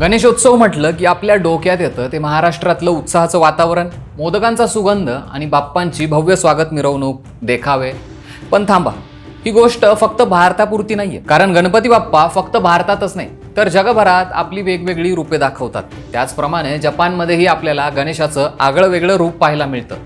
गणेशोत्सव म्हटलं की आपल्या डोक्यात येतं ते महाराष्ट्रातलं उत्साहाचं वातावरण मोदकांचा सुगंध आणि बाप्पांची भव्य स्वागत मिरवणूक देखावे. पण थांबा ही गोष्ट फक्त भारतापुरती नाहीये. कारण गणपती बाप्पा फक्त भारतातच नाही तर जगभरात आपली वेगवेगळी रूपे दाखवतात. त्याचप्रमाणे जपानमध्येही आपल्याला गणेशाचं आगळं वेगळं रूप पाहायला मिळतं.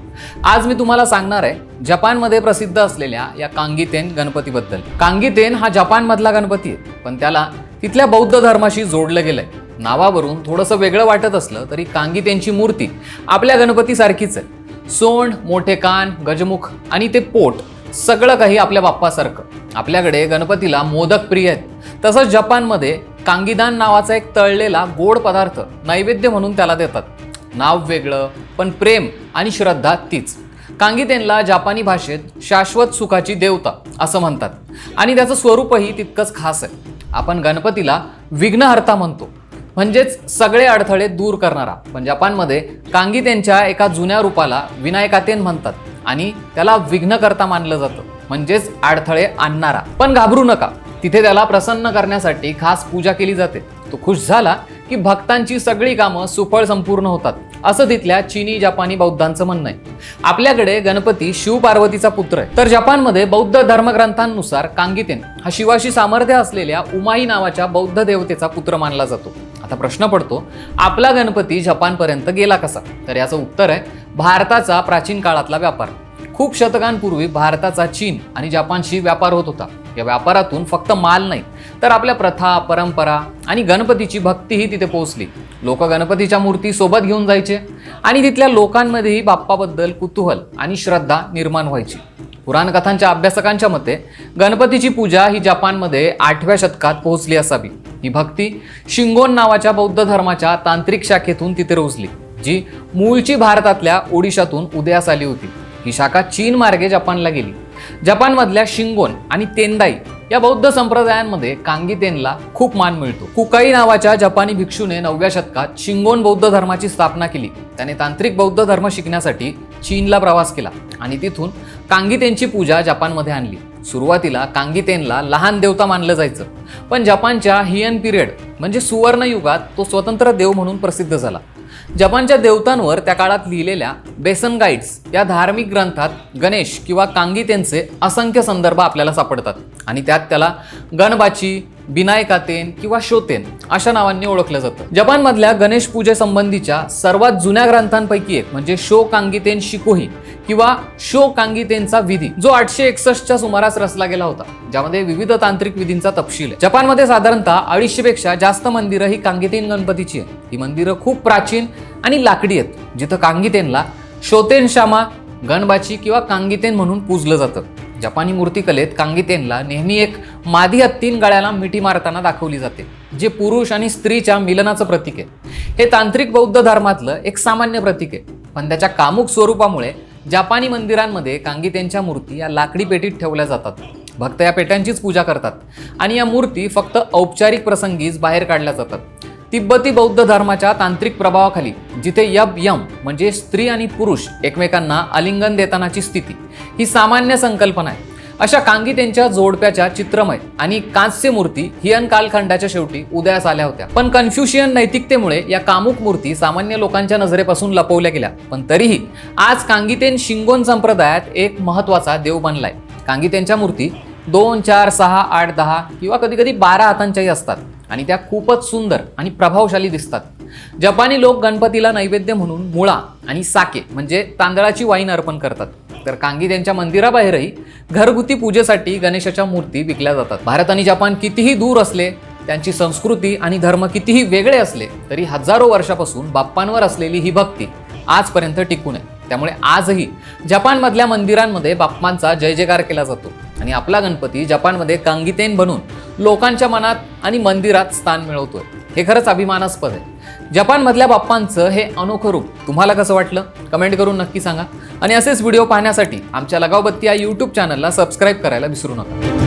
आज मी तुम्हाला सांगणार आहे जपानमध्ये प्रसिद्ध असलेल्या या कांगीतेन गणपतीबद्दल. कांगीतेन हा जपानमधला गणपती आहे पण त्याला तिथल्या बौद्ध धर्माशी जोडलं गेलंय. नावावरून थोडंसं वेगळं वाटत असलं तरी कांगीतेंची मूर्ती आपल्या गणपतीसारखीच आहे. सोंड मोठे कान गजमुख आणि ते पोट सगळं काही आपल्या बाप्पासारखं. आपल्याकडे गणपतीला मोदक प्रिय आहेत. तसंच जपानमध्ये कांगीदान नावाचा एक तळलेला गोड पदार्थ नैवेद्य म्हणून त्याला देतात. नाव वेगळं पण प्रेम आणि श्रद्धा तीच. कांगीतेनला जापानी भाषेत शाश्वत सुखाची देवता असं म्हणतात. आणि त्याचं स्वरूपही तितकंच खास आहे. आपण गणपतीला विघ्नहर्ता म्हणतो. म्हणजेच सगळे अडथळे दूर करणारा. पण जपानमध्ये कांगीतेनच्या एका जुन्या रूपाला विनायकातेन म्हणतात आणि त्याला विघ्नकर्ता मानलं जातं. म्हणजेच अडथळे आणणारा. पण घाबरू नका. तिथे त्याला प्रसन्न करण्यासाठी खास पूजा केली जाते. तो खुश झाला की भक्तांची सगळी कामं सुफळ संपूर्ण होतात. असं तिथल्या चिनी जपानी बौद्धांचं म्हणणं आहे. आपल्याकडे गणपती शिव पार्वतीचा पुत्र आहे. तर जपानमध्ये बौद्ध धर्मग्रंथांनुसार कांगितेन हा शिवाशी सामर्थ्य असलेल्या उमाई नावाच्या बौद्ध देवतेचा पुत्र मानला जातो. आता प्रश्न पडतो आपला गणपती जपानपर्यंत गेला कसा? तर याचं उत्तर आहे भारताचा प्राचीन काळातला व्यापार. खूप शतकांपूर्वी भारताचा चीन आणि जपानशी व्यापार होत होता. या व्यापारातून फक्त माल नाही तर आपल्या प्रथा परंपरा आणि गणपतीची भक्तीही तिथे पोहोचली. लोक गणपतीच्या मूर्ती सोबत घेऊन जायचे आणि तिथल्या लोकांमध्येही बाप्पाबद्दल कुतूहल आणि श्रद्धा निर्माण व्हायची. पुराणकथांच्या अभ्यासकांच्या मते गणपतीची पूजा ही जपानमध्ये आठव्या शतकात पोहोचली असावी. ही भक्ती शिंगोन नावाच्या बौद्ध धर्माच्या तांत्रिक शाखेतून तिथे रुजली जी मूळची भारतातल्या ओडिशातून उदयास आली होती. ही शाखा चीन मार्गे जपानला गेली. जपानमधल्या शिंगोन आणि तेंदाई या बौद्ध संप्रदायांमध्ये कांगीतेनला खूप मान मिळतो. कुकाई नावाच्या जपानी भिक्षूने नवव्या शतकात शिंगोन बौद्ध धर्माची स्थापना केली. त्याने तांत्रिक बौद्ध धर्म शिकण्यासाठी चीनला प्रवास केला आणि तिथून कांगीतेनची पूजा जपानमध्ये आणली. सुरुवातीला कांगीतेनला लहान देवता मानलं जायचं. पण जपानच्या हियन पिरियड म्हणजे सुवर्णयुगात तो स्वतंत्र देव म्हणून प्रसिद्ध झाला. जपानच्या देवतांवर त्या काळात लिहिलेल्या बेसन गाईड्स या धार्मिक ग्रंथात गणेश किंवा कांगितेनचे असंख्य संदर्भ आपल्याला सापडतात. आणि त्यात त्याला गणबाची बिनायकातेन किंवा शोतेन अशा नावांनी ओळखलं जातं. जपानमधल्या गणेश पूजेसंबंधीच्या सर्वात जुन्या ग्रंथांपैकी एक म्हणजे शो कांगीतेन शिकोही किंवा शो कांगीतेनचा विधी जो आठशे एकसष्टच्या सुमारास रचला गेला होता ज्यामध्ये विविध तांत्रिक विधींचा तपशील आहे. जपानमध्ये साधारणतः अडीचशे पेक्षा जास्त मंदिरं ही कांगीतेन गणपतीची आहेत. ही मंदिरं खूप प्राचीन आणि लाकडी आहेत जिथं कांगीतेनला शोतेन श्यामा गणबाची किंवा कांगीतेन म्हणून पूजलं जातं. जपानी मूर्तिकलेत कांगितेनला नेहमी एक मादी हत्तीन गळ्याला मिठी मारताना दाखवली जाते जे पुरुष आणि स्त्रीच्या मिलनाचं प्रतीक आहे. हे तांत्रिक बौद्ध धर्मातलं एक सामान्य प्रतीक आहे. पण त्याच्या कामुक स्वरूपामुळे जपानी मंदिरांमध्ये कांगितेनच्या मूर्ती या लाकडी पेटीत ठेवल्या जातात. भक्त या पेट्यांचीच पूजा करतात आणि या मूर्ती फक्त औपचारिक प्रसंगीच बाहेर काढल्या जातात. तिब्बती बौद्ध धर्माच्या तांत्रिक प्रभावाखाली जिथे यब यम म्हणजे स्त्री आणि पुरुष एकमेकांना आलिंगन देतानाची स्थिती ही सामान्य संकल्पना आहे. अशा कांगीतेंच्या जोडप्याच्या चित्रमय आणि कांस्य मूर्ती हियन कालखंडाच्या शेवटी उदयास आल्या होत्या. पण कन्फ्युशियन नैतिकतेमुळे या कामुक मूर्ती सामान्य लोकांच्या नजरेपासून लपवल्या गेल्या. पण तरीही आज कांगीतेन शिंगोन संप्रदायात एक महत्त्वाचा देव बनलाय. कांगीतेंच्या मूर्ती दोन चार सहा आठ दहा किंवा कधी कधी बारा हातांच्याही असतात. आणि त्या खूपच सुंदर आणि प्रभावशाली दिसतात. जपानी लोक गणपतीला नैवेद्य म्हणून मुळा आणि साके म्हणजे तांदळाची वाईन अर्पण करतात. तर कांगी त्यांच्या मंदिराबाहेरही घरगुती पूजेसाठी गणेशाच्या मूर्ती विकल्या जातात. भारत आणि जपान कितीही दूर असले त्यांची संस्कृती आणि धर्म कितीही वेगळे असले तरी हजारो वर्षापासून बाप्पांवर असलेली ही भक्ती आजपर्यंत टिकून आहे. त्यामुळे आजही जपानमधल्या मंदिरांमध्ये बाप्पांचा जय जयकार केला जातो. आणि आपला गणपती जपानमध्ये कांगितेन बनून लोकांच्या मनात आणि मंदिरात स्थान मिळवतोय. हे खरंच अभिमानास्पद आहे. जपानमधल्या बाप्पांचं हे अनोखं रूप तुम्हाला कसं वाटलं? कमेंट करून नक्की सांगा. आणि असेच व्हिडिओ पाहण्यासाठी आमच्या लगावबत्ती या यूट्यूब चॅनलला सबस्क्राईब करायला विसरू नका.